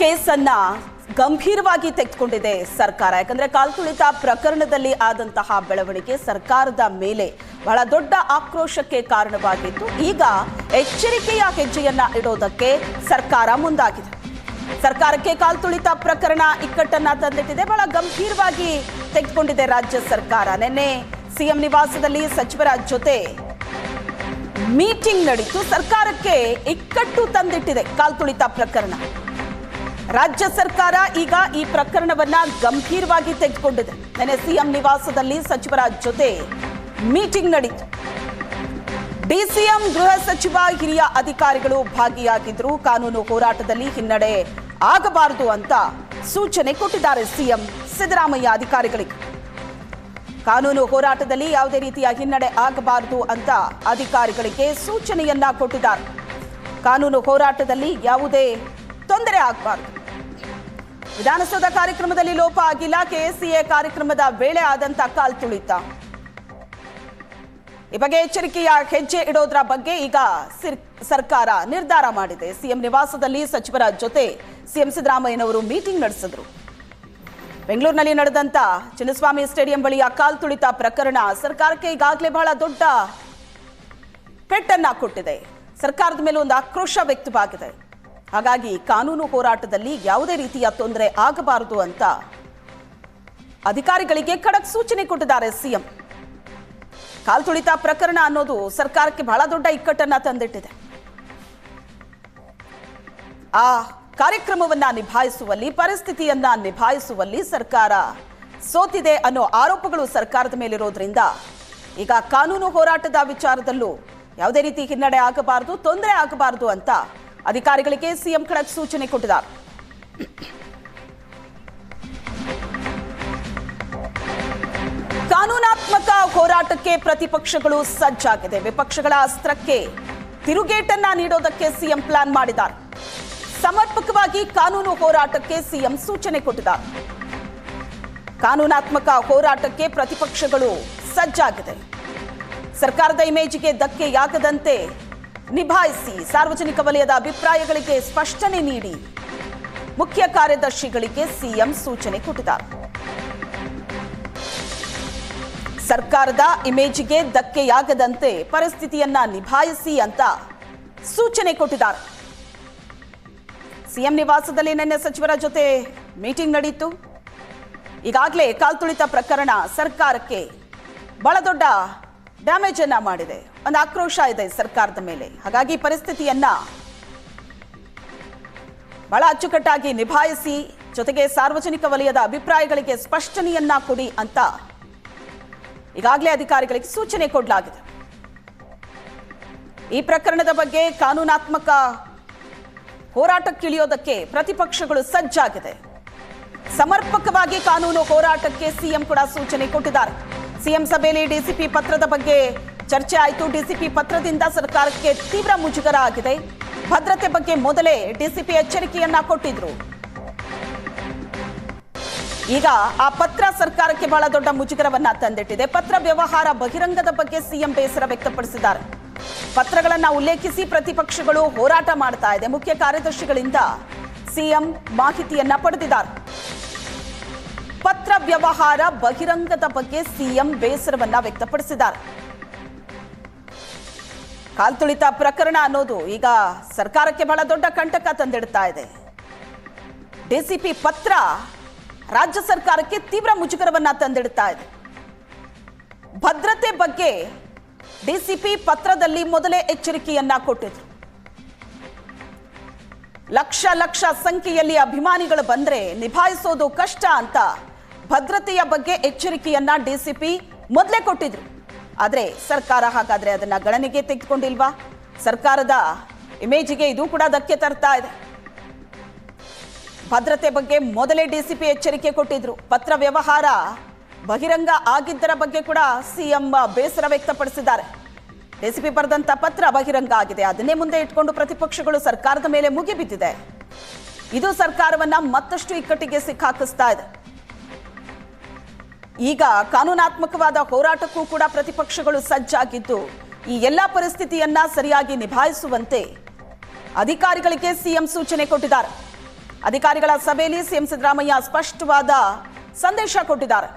ಕೇಸನ್ನ ಗಂಭೀರವಾಗಿ ತೆಗೆದುಕೊಂಡಿದೆ ಸರ್ಕಾರ. ಯಾಕಂದ್ರೆ ಕಾಲ್ತುಳಿತ ಪ್ರಕರಣದಲ್ಲಿ ಆದಂತಹ ಬೆಳವಣಿಗೆ ಸರ್ಕಾರದ ಮೇಲೆ ಬಹಳ ದೊಡ್ಡ ಆಕ್ರೋಶಕ್ಕೆ ಕಾರಣವಾಗಿತ್ತು. ಈಗ ಎಚ್ಚರಿಕೆಯ ಹೆಜ್ಜೆಯನ್ನ ಇಡೋದಕ್ಕೆ ಸರ್ಕಾರ ಮುಂದಾಗಿದೆ. ಸರ್ಕಾರಕ್ಕೆ ಕಾಲ್ತುಳಿತ ಪ್ರಕರಣ ಇಕ್ಕಟ್ಟನ್ನ ತಂದಿಟ್ಟಿದೆ. ಬಹಳ ಗಂಭೀರವಾಗಿ ತೆಗೆದುಕೊಂಡಿದೆ ರಾಜ್ಯ ಸರ್ಕಾರ. ನಿನ್ನೆ ಸಿಎಂ ನಿವಾಸದಲ್ಲಿ ಸಚಿವರ ಜೊತೆ ಮೀಟಿಂಗ್ ನಡೀತು. ಸರ್ಕಾರಕ್ಕೆ ಇಕ್ಕಟ್ಟು ತಂದಿಟ್ಟಿದೆ ಕಾಲ್ತುಳಿತ ಪ್ರಕರಣ. ರಾಜ್ಯ ಸರ್ಕಾರ ಈಗ ಈ ಪ್ರಕರಣವನ್ನ ಗಂಭೀರವಾಗಿ ತೆಗೆದುಕೊಂಡಿದೆ. ನೆನೆ ಸಿಎಂ ನಿವಾಸದಲ್ಲಿ ಸಚಿವರ ಜೊತೆ ಮೀಟಿಂಗ್ ನಡೀತು. ಡಿಸಿಎಂ ಗೃಹ ಸಚಿವ ಹಿರಿಯ ಅಧಿಕಾರಿಗಳು ಭಾಗಿಯಾಗಿದ್ರು ಕಾನೂನು ಹೋರಾಟದಲ್ಲಿ ಹಿನ್ನಡೆ ಆಗಬಾರದು ಅಂತ ಸೂಚನೆ ಕೊಟ್ಟಿದ್ದಾರೆ ಸಿಎಂ ಸಿದ್ದರಾಮಯ್ಯ ಅಧಿಕಾರಿಗಳಿಗೆ. ಕಾನೂನು ಹೋರಾಟದಲ್ಲಿ ಯಾವುದೇ ರೀತಿಯ ಹಿನ್ನಡೆ ಆಗಬಾರದು ಅಂತ ಅಧಿಕಾರಿಗಳಿಗೆ ಸೂಚನೆಯನ್ನ ಕೊಟ್ಟಿದ್ದಾರೆ. ಕಾನೂನು ಹೋರಾಟದಲ್ಲಿ ಯಾವುದೇ ತೊಂದರೆ ಆಗಬಾರದು. ವಿಧಾನಸೌಧ ಕಾರ್ಯಕ್ರಮದಲ್ಲಿ ಲೋಪ ಆಗಿಲ್ಲ. ಕೆಎಸ್ಸಿಎ ಕಾರ್ಯಕ್ರಮದ ವೇಳೆ ಆದಂತ ಕಾಲ್ತುಳಿತ ಈ ಬಗ್ಗೆ ಎಚ್ಚರಿಕೆಯ ಹೆಜ್ಜೆ ಇಡೋದ್ರ ಬಗ್ಗೆ ಈಗ ಸಿರ್- ಸರ್ಕಾರ ನಿರ್ಧಾರ ಮಾಡಿದೆ. ಸಿಎಂ ನಿವಾಸದಲ್ಲಿ ಸಚಿವರ ಜೊತೆ ಸಿಎಂ ಸಿದ್ದರಾಮಯ್ಯನವರು ಮೀಟಿಂಗ್ ನಡೆಸಿದ್ರು. ಬೆಂಗಳೂರಿನಲ್ಲಿ ನಡೆದಂತ ಚಿನ್ನಸ್ವಾಮಿ ಸ್ಟೇಡಿಯಂ ಬಳಿಯ ಕಾಲ್ತುಳಿತ ಪ್ರಕರಣ ಸರ್ಕಾರಕ್ಕೆ ಈಗಾಗಲೇ ಬಹಳ ದೊಡ್ಡ ಪೆಟ್ಟನ್ನ ಕೊಟ್ಟಿದೆ. ಸರ್ಕಾರದ ಮೇಲೆ ಒಂದು ಆಕ್ರೋಶ ವ್ಯಕ್ತವಾಗಿದೆ. ಹಾಗಾಗಿ ಕಾನೂನು ಹೋರಾಟದಲ್ಲಿ ಯಾವುದೇ ರೀತಿಯ ತೊಂದರೆ ಆಗಬಾರದು ಅಂತ ಅಧಿಕಾರಿಗಳಿಗೆ ಖಡಕ್ ಸೂಚನೆ ಕೊಟ್ಟಿದ್ದಾರೆ ಸಿಎಂ. ಕಾಲ್ತುಳಿತ ಪ್ರಕರಣ ಅನ್ನೋದು ಸರ್ಕಾರಕ್ಕೆ ಬಹಳ ದೊಡ್ಡ ಇಕ್ಕಟ್ಟನ್ನ ತಂದಿಟ್ಟಿದೆ. ಆ ಕಾರ್ಯಕ್ರಮವನ್ನ ನಿಭಾಯಿಸುವಲ್ಲಿ, ಪರಿಸ್ಥಿತಿಯನ್ನ ನಿಭಾಯಿಸುವಲ್ಲಿ ಸರ್ಕಾರ ಸೋತಿದೆ ಅನ್ನೋ ಆರೋಪಗಳು ಸರ್ಕಾರದ ಮೇಲಿರೋದ್ರಿಂದ ಈಗ ಕಾನೂನು ಹೋರಾಟದ ವಿಚಾರದಲ್ಲೂ ಯಾವುದೇ ರೀತಿ ಹಿನ್ನಡೆ ಆಗಬಾರದು, ತೊಂದರೆ ಆಗಬಾರದು ಅಂತ ಅಧಿಕಾರಿಗಳಿಗೆ ಸಿಎಂ ಖಡಕ್ ಸೂಚನೆ ಕೊಟ್ಟಿದ್ದಾರೆ. ಕಾನೂನಾತ್ಮಕ ಹೋರಾಟಕ್ಕೆ ಪ್ರತಿಪಕ್ಷಗಳು ಸಜ್ಜಾಗಿದೆ. ವಿಪಕ್ಷಗಳ ಅಸ್ತ್ರಕ್ಕೆ ತಿರುಗೇಟನ್ನ ನೀಡೋದಕ್ಕೆ ಸಿಎಂ ಪ್ಲಾನ್ ಮಾಡಿದ್ದಾರೆ. ಸಮರ್ಪಕವಾಗಿ ಕಾನೂನು ಹೋರಾಟಕ್ಕೆ ಸಿಎಂ ಸೂಚನೆ ಕೊಟ್ಟಿದ್ದಾರೆ. ಕಾನೂನಾತ್ಮಕ ಹೋರಾಟಕ್ಕೆ ಪ್ರತಿಪಕ್ಷಗಳು ಸಜ್ಜಾಗಿದೆ. ಸರ್ಕಾರದ ಇಮೇಜ್ಗೆ ಧಕ್ಕೆಯಾಗದಂತೆ ನಿಭಾಯಿಸಿ ಸಾರ್ವಜನಿಕ ವಲಯದ ಅಭಿಪ್ರಾಯಗಳಿಗೆ ಸ್ಪಷ್ಟನೆ ನೀಡಿ ಮುಖ್ಯ ಕಾರ್ಯದರ್ಶಿಗಳಿಗೆ ಸಿಎಂ ಸೂಚನೆ ಕೊಟ್ಟಿದ್ದಾರೆ. ಸರ್ಕಾರದ ಇಮೇಜ್ಗೆ ಧಕ್ಕೆಯಾಗದಂತೆ ಪರಿಸ್ಥಿತಿಯನ್ನ ನಿಭಾಯಿಸಿ ಅಂತ ಸೂಚನೆ ಕೊಟ್ಟಿದ್ದಾರೆ. ಸಿಎಂ ನಿವಾಸದಲ್ಲಿ ನಿನ್ನೆ ಸಚಿವರ ಜೊತೆ ಮೀಟಿಂಗ್ ನಡೆಯಿತು ಈಗಾಗಲೇ ಕಾಲ್ತುಳಿತ ಪ್ರಕರಣ ಸರ್ಕಾರಕ್ಕೆ ಬಹಳ ದೊಡ್ಡ ಡ್ಯಾಮೇಜ್ ಅನ್ನ ಮಾಡಿದೆ. ಒಂದು ಆಕ್ರೋಶ ಇದೆ ಸರ್ಕಾರದ ಮೇಲೆ. ಹಾಗಾಗಿ ಪರಿಸ್ಥಿತಿಯನ್ನ ಬಹಳ ಅಚ್ಚುಕಟ್ಟಾಗಿ ನಿಭಾಯಿಸಿ, ಜೊತೆಗೆ ಸಾರ್ವಜನಿಕ ವಲಯದ ಅಭಿಪ್ರಾಯಗಳಿಗೆ ಸ್ಪಷ್ಟನೆಯನ್ನ ಕೊಡಿ ಅಂತ ಈಗಾಗಲೇ ಅಧಿಕಾರಿಗಳಿಗೆ ಸೂಚನೆ ಕೊಡಲಾಗಿದೆ. ಈ ಪ್ರಕರಣದ ಬಗ್ಗೆ ಕಾನೂನಾತ್ಮಕ ಹೋರಾಟಕ್ಕಿಳಿಯೋದಕ್ಕೆ ಪ್ರತಿಪಕ್ಷಗಳು ಸಜ್ಜಾಗಿದೆ. ಸಮರ್ಪಕವಾಗಿ ಕಾನೂನು ಹೋರಾಟಕ್ಕೆ ಸಿಎಂ ಕೂಡ ಸೂಚನೆ ಕೊಟ್ಟಿದ್ದಾರೆ. ಸಿಎಂ ಸಭೆಯಲ್ಲಿ ಡಿಸಿಪಿ ಪತ್ರದ ಬಗ್ಗೆ ಚರ್ಚೆ ಆಯಿತು. ಡಿಸಿಪಿ ಪತ್ರದಿಂದ ಸರ್ಕಾರಕ್ಕೆ ತೀವ್ರ ಮುಜುಗರ ಆಗಿದೆ ಭದ್ರತೆ ಬಗ್ಗೆ ಮೊದಲೇ ಡಿಸಿಪಿ ಎಚ್ಚರಿಕೆಯನ್ನ ಕೊಟ್ಟಿದ್ರು. ಈಗ ಆ ಪತ್ರ ಸರ್ಕಾರಕ್ಕೆ ಬಹಳ ದೊಡ್ಡ ಮುಜುಗರವನ್ನ ತಂದಿಟ್ಟಿದೆ. ಪತ್ರ ವ್ಯವಹಾರ ಬಹಿರಂಗದ ಬಗ್ಗೆ ಸಿಎಂ ಬೇಸರ ವ್ಯಕ್ತಪಡಿಸಿದ್ದಾರೆ. ಪತ್ರಗಳನ್ನ ಉಲ್ಲೇಖಿಸಿ ಪ್ರತಿಪಕ್ಷಗಳು ಹೋರಾಟ ಮಾಡ್ತಾ ಇದೆ. ಮುಖ್ಯ ಕಾರ್ಯದರ್ಶಿಗಳಿಂದ ಸಿಎಂ ಮಾಹಿತಿಯನ್ನ ಪಡೆದಿದ್ದಾರೆ. ಪತ್ರ ವ್ಯವಹಾರ ಬಹಿರಂಗದ ಬಗ್ಗೆ ಸಿಎಂ ಬೇಸರವನ್ನ ವ್ಯಕ್ತಪಡಿಸಿದ್ದಾರೆ. ಕಾಲ್ತುಳಿತ ಪ್ರಕರಣ ಅನ್ನೋದು ಈಗ ಸರ್ಕಾರಕ್ಕೆ ಬಹಳ ದೊಡ್ಡ ಕಂಟಕ ತಂದಿಡ್ತಾ ಇದೆ. ಡಿಸಿಪಿ ಪತ್ರ ರಾಜ್ಯ ಸರ್ಕಾರಕ್ಕೆ ತೀವ್ರ ಮುಜುಗರವನ್ನ ತಂದಿಡ್ತಾ ಇದೆ. ಭದ್ರತೆ ಬಗ್ಗೆ ಡಿಸಿಪಿ ಪತ್ರದಲ್ಲಿ ಮೊದಲೇ ಎಚ್ಚರಿಕೆಯನ್ನ ಕೊಟ್ಟಿದ್ರು. ಲಕ್ಷ ಲಕ್ಷ ಸಂಖ್ಯೆಯಲ್ಲಿ ಅಭಿಮಾನಿಗಳು ಬಂದ್ರೆ ನಿಭಾಯಿಸೋದು ಕಷ್ಟ ಅಂತ ಭದ್ರತೆಯ ಬಗ್ಗೆ ಎಚ್ಚರಿಕೆಯನ್ನ ಡಿಸಿಪಿ ಮೊದಲೇ ಕೊಟ್ಟಿದ್ರು. ಆದರೆ ಸರ್ಕಾರ ಹಾಗಾದ್ರೆ ಅದನ್ನ ಗಣನೆಗೆ ತೆಗೆದುಕೊಂಡಿಲ್ವಾ? ಸರ್ಕಾರದ ಇಮೇಜಿಗೆ ಇದು ಕೂಡ ಧಕ್ಕೆ ತರ್ತಾ ಇದೆ. ಭದ್ರತೆ ಬಗ್ಗೆ ಮೊದಲೇ ಡಿಸಿಪಿ ಎಚ್ಚರಿಕೆ ಕೊಟ್ಟಿದ್ರು. ಪತ್ರ ವ್ಯವಹಾರ ಬಹಿರಂಗ ಆಗಿದ್ದರ ಬಗ್ಗೆ ಕೂಡ ಸಿಎಂ ಬೇಸರ ವ್ಯಕ್ತಪಡಿಸಿದ್ದಾರೆ. ಡಿಸಿಪಿ ಬರೆದಂತ ಪತ್ರ ಬಹಿರಂಗ ಆಗಿದೆ. ಅದನ್ನೇ ಮುಂದೆ ಇಟ್ಕೊಂಡು ಪ್ರತಿಪಕ್ಷಗಳು ಸರ್ಕಾರದ ಮೇಲೆ ಮುಗಿಬಿದ್ದಿದೆ. ಇದು ಸರ್ಕಾರವನ್ನ ಮತ್ತಷ್ಟು ಇಕ್ಕಟ್ಟಿಗೆ ಸಿಕ್ಕಾಕಿಸ್ತಾ ಇದೆ. ಈಗ ಕಾನೂನಾತ್ಮಕವಾದ ಹೋರಾಟಕ್ಕೂ ಕೂಡ ಪ್ರತಿಪಕ್ಷಗಳು ಸಜ್ಜಾಗಿದ್ದು, ಈ ಎಲ್ಲ ಪರಿಸ್ಥಿತಿಯನ್ನ ಸರಿಯಾಗಿ ನಿಭಾಯಿಸುವಂತೆ ಅಧಿಕಾರಿಗಳಿಗೆ ಸಿಎಂ ಸೂಚನೆ ಕೊಟ್ಟಿದ್ದಾರೆ. ಅಧಿಕಾರಿಗಳ ಸಭೆಯಲ್ಲಿ ಸಿಎಂ ಸಿದ್ದರಾಮಯ್ಯ ಸ್ಪಷ್ಟವಾದ ಸಂದೇಶ ಕೊಟ್ಟಿದ್ದಾರೆ.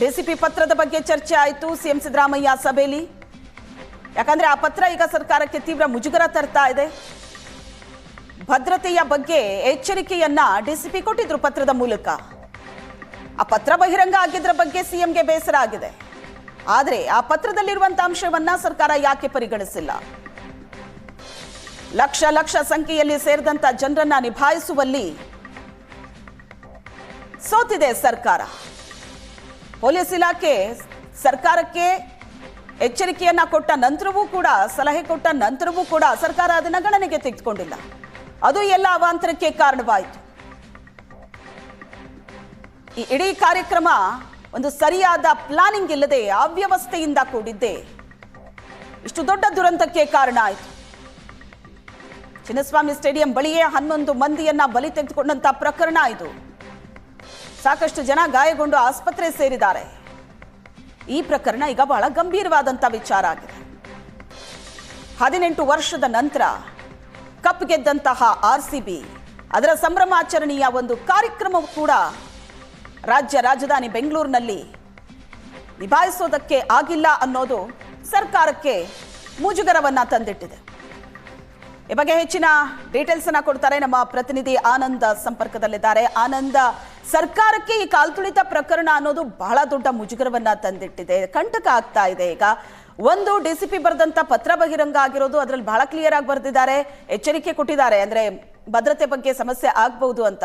ಡಿಸಿಪಿ ಪತ್ರದ ಬಗ್ಗೆ ಚರ್ಚೆ ಆಯಿತು ಸಿಎಂ ಸಿದ್ದರಾಮಯ್ಯ ಸಭೆಯಲ್ಲಿ. ಯಾಕಂದ್ರೆ ಆ ಪತ್ರ ಈಗ ಸರ್ಕಾರಕ್ಕೆ ತೀವ್ರ ಮುಜುಗರ ತರ್ತಾ ಇದೆ. ಭದ್ರತೆಯ ಬಗ್ಗೆ ಎಚ್ಚರಿಕೆಯನ್ನ ಡಿಸಿಪಿ ಕೊಟ್ಟಿದ್ರು ಪತ್ರದ ಮೂಲಕ. ಆ ಪತ್ರ ಬಹಿರಂಗ ಆಗಿದ್ರ ಬಗ್ಗೆ ಸಿಎಂಗೆ ಬೇಸರ ಆಗಿದೆ. ಆದರೆ ಆ ಪತ್ರದಲ್ಲಿರುವಂತ ಅಂಶವನ್ನ ಸರ್ಕಾರ ಯಾಕೆ ಪರಿಗಣಿಸಿಲ್ಲ? ಲಕ್ಷ ಲಕ್ಷ ಸಂಖ್ಯೆಯಲ್ಲಿ ಸೇರಿದಂತ ಜನರನ್ನ ನಿಭಾಯಿಸುವಲ್ಲಿ ಸೋತಿದೆ ಸರ್ಕಾರ. ಪೊಲೀಸ್ ಇಲಾಖೆ ಸರ್ಕಾರಕ್ಕೆ ಎಚ್ಚರಿಕೆಯನ್ನ ಕೊಟ್ಟ ನಂತರವೂ ಕೂಡ, ಸಲಹೆ ಕೊಟ್ಟ ನಂತರವೂ ಕೂಡ ಸರ್ಕಾರ ಅದನ್ನ ಗಣನೆಗೆ ತೆಗೆದುಕೊಂಡಿಲ್ಲ. ಅದು ಎಲ್ಲ ಅವಾಂತರಕ್ಕೆ ಕಾರಣವಾಯಿತು. ಈ ಇಡೀ ಕಾರ್ಯಕ್ರಮ ಒಂದು ಸರಿಯಾದ ಪ್ಲಾನಿಂಗ್ ಇಲ್ಲದೆ ಅವ್ಯವಸ್ಥೆಯಿಂದ ಕೂಡಿದ್ದೆ. ಇಷ್ಟು ದೊಡ್ಡ ದುರಂತಕ್ಕೆ ಕಾರಣ ಆಯಿತು. ಚಿನ್ನಸ್ವಾಮಿ ಸ್ಟೇಡಿಯಂ ಬಳಿಯೇ ಹನ್ನೊಂದು ಮಂದಿಯನ್ನ ಬಲಿ ತೆಗೆದುಕೊಂಡಂತ ಪ್ರಕರಣ ಇದು. ಸಾಕಷ್ಟು ಜನ ಗಾಯಗೊಂಡು ಆಸ್ಪತ್ರೆ ಸೇರಿದ್ದಾರೆ. ಈ ಪ್ರಕರಣ ಈಗ ಬಹಳ ಗಂಭೀರವಾದಂತ ವಿಚಾರ ಆಗಿದೆ. ಹದಿನೆಂಟು ವರ್ಷದ ನಂತರ ಕಪ್ ಗೆದ್ದಂತಹ ಆರ್ ಸಿ ಅದರ ಸಂಭ್ರಮಾಚರಣೆಯ ಒಂದು ಕಾರ್ಯಕ್ರಮವು ಕೂಡ ರಾಜ್ಯ ರಾಜಧಾನಿ ಬೆಂಗಳೂರಿನಲ್ಲಿ ನಿಭಾಯಿಸೋದಕ್ಕೆ ಆಗಿಲ್ಲ ಅನ್ನೋದು ಸರ್ಕಾರಕ್ಕೆ ಮುಜುಗರವನ್ನ ತಂದಿಟ್ಟಿದೆ. ಈ ಬಗ್ಗೆ ಹೆಚ್ಚಿನ ಡೀಟೇಲ್ಸ್ ಅನ್ನ ಕೊಡ್ತಾರೆ ನಮ್ಮ ಪ್ರತಿನಿಧಿ ಆನಂದ ಸಂಪರ್ಕದಲ್ಲಿದ್ದಾರೆ. ಆನಂದ, ಸರ್ಕಾರಕ್ಕೆ ಈ ಕಾಲ್ತುಳಿತ ಪ್ರಕರಣ ಅನ್ನೋದು ಬಹಳ ದೊಡ್ಡ ಮುಜುಗರವನ್ನ ತಂದಿಟ್ಟಿದೆ. ಕಂಟಕ ಆಗ್ತಾ ಇದೆ. ಈಗ ಒಂದು ಡಿಸಿಪಿ ಬರೆದಂತ ಪತ್ರ ಬಹಿರಂಗ ಆಗಿರೋದು ಅದರಲ್ಲಿ ಬಹಳ ಕ್ಲಿಯರ್ ಆಗಿ ಬರೆದಿದ್ದಾರೆ. ಎಚ್ಚರಿಕೆ ಕೊಟ್ಟಿದ್ದಾರೆ. ಅಂದ್ರೆ ಭದ್ರತೆ ಬಗ್ಗೆ ಸಮಸ್ಯೆ ಆಗ್ಬಹುದು ಅಂತ.